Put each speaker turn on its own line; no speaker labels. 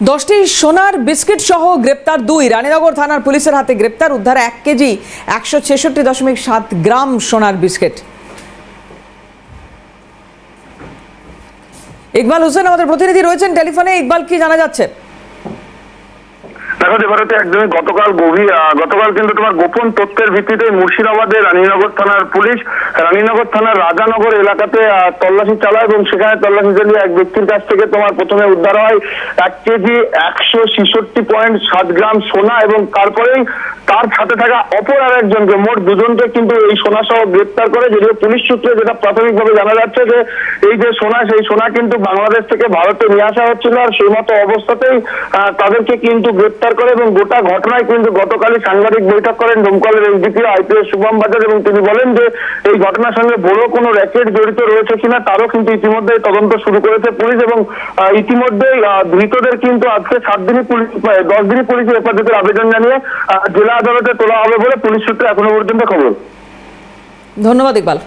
দশটি সোনার বিস্কিট সহ গ্রেপ্তার দুই। রানীনগর থানার পুলিশের হাতে গ্রেপ্তার, উদ্ধার এক কেজি একশো ছেষট্টি দশমিক সাত গ্রাম সোনার বিস্কিট। ইকবাল হোসেন আমাদের প্রতিনিধি রয়েছেন টেলিফোনে। ইকবাল, কি জানা যাচ্ছে?
দেখো এবারে একদমই গতকাল গভীর গতকাল কিন্তু তোমার গোপন তথ্যের ভিত্তিতে মুর্শিদাবাদের রানীনগর থানার পুলিশ, রানীনগর থানার রাজানগর এলাকাতে তল্লাশি চালায় এবং সেখানে তল্লাশি চালিয়ে এক ব্যক্তির কাছ থেকে তোমার প্রথমে উদ্ধার হয় এক কেজি একশো ছেষট্টি পয়েন্ট সাত গ্রাম সোনা এবং তারপরেই তার সাথে থাকা অপর আর একজনকে মোট দুজনকে কিন্তু এই সোনা সহ গ্রেপ্তার করে, যদিও পুলিশ সূত্রে যেটা প্রাথমিকভাবে জানা যাচ্ছে যে এই যে সোনা, সেই সোনা কিন্তু বাংলাদেশ থেকে ভারতে নিয়ে আসা হচ্ছিল আর সেই মতো অবস্থাতেই তাদেরকে কিন্তু গ্রেপ্তার করে এবং গোটা ঘটনায় কিন্তু গতকালই সাংবাদিক বৈঠক করেন দমকলের এসডিপি আইপিএস শুভম বাজার এবং তিনি বলেন যে এই ঘটনার সঙ্গে বড় কোনো র্যাকেট জড়িত রয়েছে কিনা তারও কিন্তু ইতিমধ্যে তদন্ত শুরু করেছে পুলিশ এবং আহ, ধৃতদের কিন্তু আজকে সাত দিনই পুলিশ দশ দিনই পুলিশ হেফাজতের আবেদন জানিয়ে জেলা আদালতে তোলা হবে বলে পুলিশ সূত্রে এখনও পর্যন্ত খবর।
ধন্যবাদ ইকবাল।